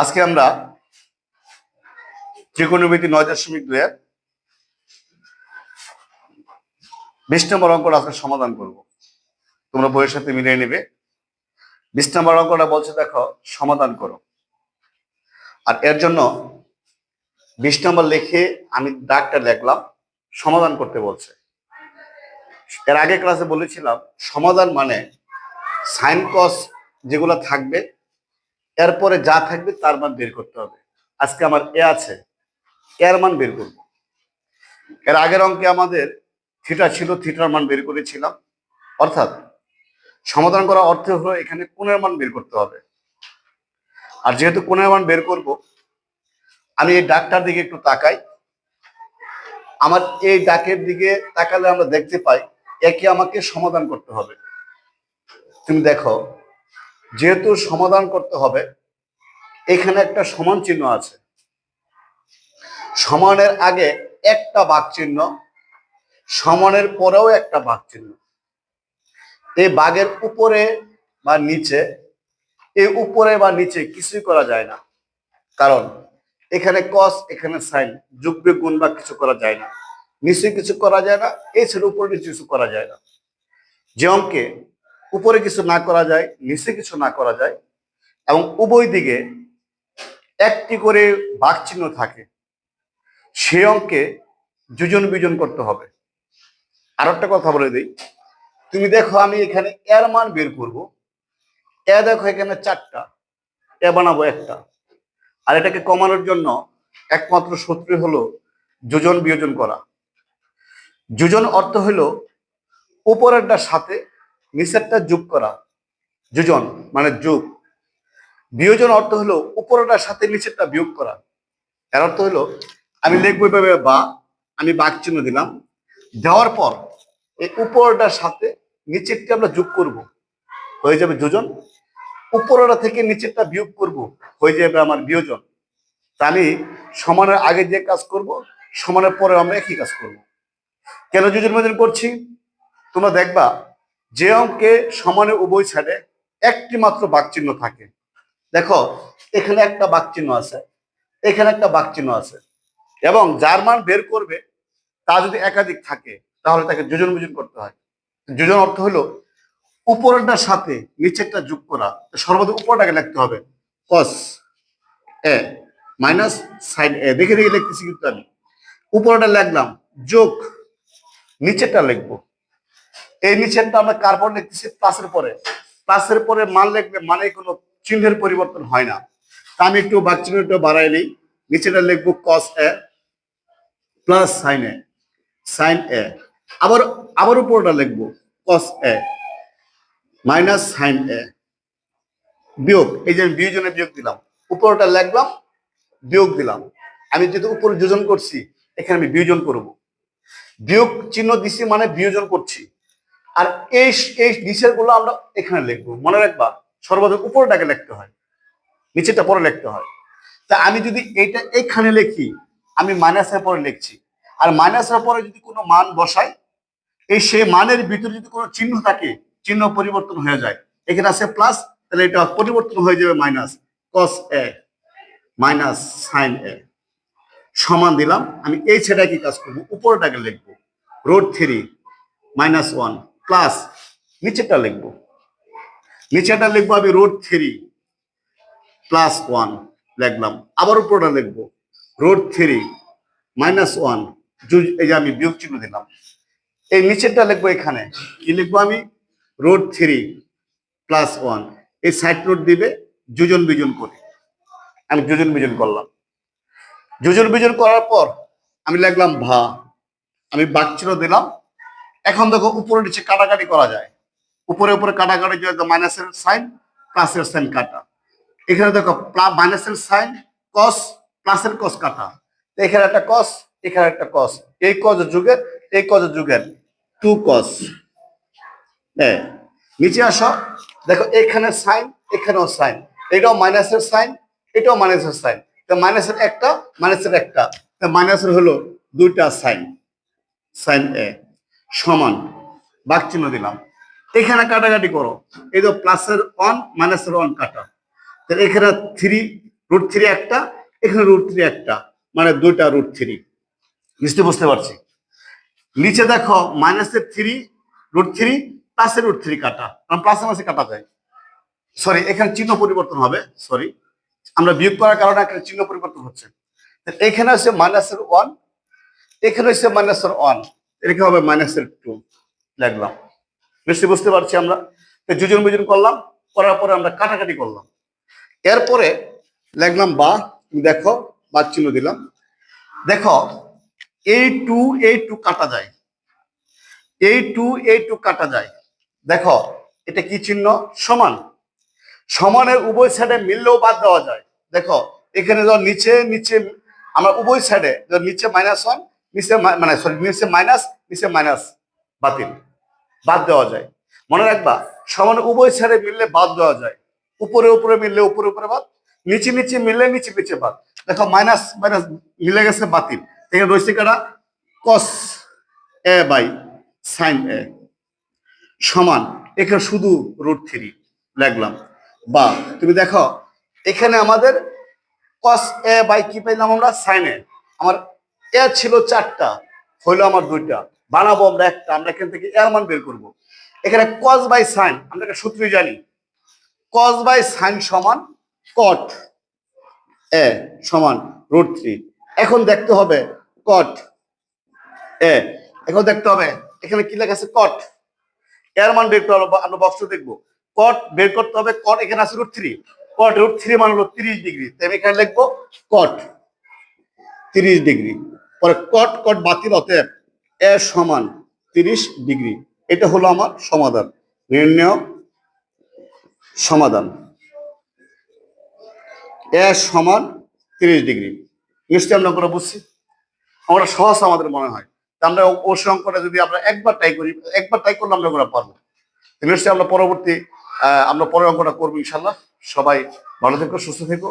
আজকে আমরা ত্রিকোণমিতি নয় দশমিক দুই এর বিশ নম্বর অঙ্কটা আজকে সমাধান করব। তোমরা বইয়ের সাথে মিলিয়ে নেবে। বিশ নম্বর অঙ্কটা বলছে, দেখো, সমাধান করো। আর এর জন্য বিশ নম্বর লিখে আমি দাগটা লিখলাম সমাধান করতে বলছে। এর আগে ক্লাসে বলেছিলাম, সমাধান মানে সাইন কস যেগুলো থাকবে এরপরে যা থাকবে তার মান বের করতে হবে। আজকে আমার এ আছে, এর মান বের করব। এর আগের অঙ্কে আমাদের থিটা ছিল, থিটার মান বের করেছিলাম। অর্থাৎ সমাধান করা অর্থ হলো এখানে কোণের মান বের করতে হবে। আর যেহেতু কোণের মান বের করব, আমি এই ডাকটার দিকে একটু তাকাই। আমার এই ডাকের দিকে তাকালে আমরা দেখতে পাই, একে আমাকে সমাধান করতে হবে। তুমি দেখো যেহেতু সমাধান করতে হবে, এখানে একটা সমান চিহ্ন আছে। সমানের আগে একটা বাক চিহ্ন, সমানের পরেও একটা বাক চিহ্ন। এই বাঘের উপরে বা নিচে, এই উপরে বা নিচে কিছুই করা যায় না। কারণ এখানে কস এখানে সাইন যোগ গুণ বা কিছু করা যায় না। নিচে কিছু করা যায় না, এই উপরে কিছু করা যায় না। যে উপরে কিছু না করা যায়, নিচে কিছু না করা যায় এবং উভয় দিকে একটি করে বাক চিহ্ন থাকে। সে অঙ্কে যোজন বিজন করতে হবে। আর একটা কথা বলে দিই। তুমি দেখো আমি এখানে এর মান বের করব। এ দেখো এখানে চারটা, এ বানাবো একটা। আর এটাকে কমানোর জন্য একমাত্র সূত্র হলো যোজন বিয়োজন করা। যোজন অর্থ হলো উপরেরটার সাথে নিচেরটা যোগ করা। যোজন মানে যোগ। বিয়োজন অর্থ হলো উপরেরটার সাথে নিচেরটা বিয়োগ করা। এর অর্থ হলো, আমি লিখব এভাবে বা, আমি বাক চিহ্ন দিলাম। দেওয়ার পর এই উপরটার সাথে নিচেরটা আমরা যোগ করব। হয়ে যাবে যোজন। উপরটা থেকে নিচেরটা বিয়োগ করব। হয়ে যাবে আমার বিয়োজন। তা আমি সমানের আগে যে কাজ করব, সমানের পরে আমরা একই কাজ করব। কেন যোজন বিয়োজন করছি? তোমরা দেখবা যে অঙ্কে সমানে উভয় সাইডে একটি মাত্র বাকচিহ্ন থাকে। দেখো, এখানে একটা বাকচিহ্ন আছে, এখানে একটা বাকচিহ্ন আছে, এবং যার মান বের করবে, তা যদি একাধিক থাকে, তাহলে তাকে যোজন বিযোজন করতে হয়। যোজন অর্থ হলো, উপরেরটার সাথে নিচেরটা যোগ করা। সর্বদা উপরটাকে লিখতে হবে কস এ মাইনাস সাইড এ দেখে দেখে লিখতেছি কিন্তু আমি। উপরটা লিখলাম, যোগ নিচেরটা লিখব। এই নিচেরটা আমরা কার্বন লিখতেছি প্লাসের পরে। প্লাসের পরে মান লিখলে মানে কোনো চিহ্নের পরিবর্তন হয় না। তা আমি একটু চিহ্ন একটু বাড়াই নিই। নিচেটা লিখব cos A plus sine A sine A আবার আবার উপরটা লিখব কস এ মাইনাস সাইন এ বিয়োগ, এই যে বিয়োজনে বিয়োগ দিলাম। উপরটা লিখলাম, বিয়োগ দিলাম। আমি যেহেতু উপরে যোজন করছি, এখানে আমি বিয়োজন করব। বিয়োগ চিহ্ন দিছি মানে বিয়োজন করছি। আর এই এই নিচেরগুলো আমরা এখানে লিখব। মনে রাখবা, সর্বদা উপরটাকে লিখতে হয়, নিচেরটা পরে লিখতে হয়। তা আমি যদি এইটা এখানে লিখি, আমি মাইনাসের পরে লিখছি। আর মাইনাসের পরে যদি কোনো মান বসাই, এই সেই মানের ভিতরে যদি কোনো চিহ্ন থাকে, চিহ্ন পরিবর্তন হয়ে যায়। এখানে আছে প্লাস তাহলে এটা পরিবর্তন হয়ে যাবে minus cos A minus sine A সমান দিলাম, আমি এই ছেটা কি কাজ করব? উপরটাকে লিখব root three minus one plus নিচেরটা লিখব। নিচেরটা লিখব আমি রোড থ্রি প্লাস ওয়ান লিখলাম। আবার উপরটা লিখব। রোড থ্রি মাইনাস ওয়ান এই যে আমি বিয়োগ চিহ্ন দিলাম। এই নিচেরটা লিখব এখানে। কি লিখব আমি? রোড থ্রি প্লাস ওয়ান এই সাইড রোড দিবে যোজন বিজন করে। আমি যোজন বিজন করলাম। যোজন বিজন করার পর আমি লিখলাম ভা। আমি বাকচিহ্ন দিলাম। এখন দেখো উপরে নিচে কাটাকাটি করা যায়। উপরে উপরে কাটাকাটি মাইনাসের সাইন প্লাসের সাইন কাটা। এখানে দেখো মাইনাসের সাইন কস প্লাসের কস কাটা। এখানে একটা কস এখানে একটা কস এই কজ যুগের, এই কজ যুগের টু কস হ্যাঁ নিচে আসো। দেখো এখানে সাইন এখানেও সাইন এটাও মাইনাসের সাইন এটাও মাইনাসের সাইন তো মাইনাসের একটা মাইনাসের একটা। মাইনাসের হলো দুইটা সাইন সাইন এ সমান। বাক চিহ্ন দিলাম। এখানে কাটাকাটি করো। এই তো প্লাসের ওয়ান মাইনাসের ওয়ান কাটা। তাহলে এখানে থ্রি রুট থ্রি একটা, এখানে রুট থ্রি একটা মানে দুইটা রুট থ্রি নিশ্চয়ই বুঝতে পারছি? নিচে দেখো মাইনাসের থ্রি রুট থ্রি প্লাসের রুট থ্রি কাটা। কারণ প্লাসে মাসে কাটা যায়। সরি এখানে চিহ্ন পরিবর্তন হবে। সরি আমরা বিয়োগ করার কারণে এখানে চিহ্ন পরিবর্তন হচ্ছে। এখানে হচ্ছে মাইনাসের ওয়ান এখানে হচ্ছে মাইনাসের ওয়ান এখানে হবে মাইনাসের টু লিখলাম নিশ্চয়ই বুঝতে পারছি আমরা? যোজন বিজন করলাম, করার পরে আমরা কাটাকাটি করলাম। এরপরে লিখলাম বা দেখো, বা চিহ্ন দিলাম। দেখো, এই টু এই টু কাটা যায়। এই টু এই টু কাটা যায়। দেখো, এটা কি চিহ্ন? সমান। সমানের উভয় সাইডে মিললেও বাদ দেওয়া যায়। দেখো, এখানে ধর নিচে নিচে, আমরা উভয় সাইডে ধর নিচে মাইনাস ওয়ান নিচে মানে সরি নিচে মাইনাস নিচে মাইনাস বাতিল। বাদ দেওয়া যায়। মনে রাখবা সমানের উভয় সাইডে মিললে বাদ দেওয়া যায়। উপরে উপরে মিললে উপরে উপরে বাদ, নিচে নিচে মিললে নিচে নিচে বাদ। দেখো মাইনাস মাইনাস মিলে গেছে বাতিল। এখানে রয়েছে কাটা কস এ বাই সাইন এ সমান, এখানে শুধু রুট থ্রি লিখলাম বা, তুমি দেখো, এখানে আমাদের কস এ বাই কি পেলাম আমরা? সাইন এ আমার এ ছিল চারটা, হইল আমার দুইটা। বানাবো আমরা একটা, আমরা এখান থেকে এর মান বের করব। এখানে কস বাই সাইন আমরা একটা জানি। কস বাই সাইন সমান কট এ সমান রুট থ্রি এখন দেখতে হবে কট এ এখন দেখতে হবে, এখানে কি লেখা আছে? কট এর মান বের করতে হবে আমরা বক্স দেখব। কট বের করতে হবে কট এখানে আছে root three cot root three মান হলো তিরিশ ডিগ্রি। তাই আমি এখানে লিখব কট তিরিশ ডিগ্রি। পরে কট কট বাতিল, অতএব এ সমান তিরিশ ডিগ্রি। এটা হলো আমার সমাধান, নির্ণয় সমাধান। এ সমান তিরিশ ডিগ্রি। নিশ্চয়ই আমরা করে বুঝছি? আমরা সহজ আমাদের মনে হয়। আমরা অবশ্যই অঙ্কটা যদি আমরা একবার ট্রাই করি, একবার ট্রাই করলে আমরা ওরা পারব। তো নিশ্চয়ই আমরা পরবর্তী আমরা পরের অঙ্কটা করব ইনশাল্লাহ সবাই ভালো থেকো, সুস্থ থেকো।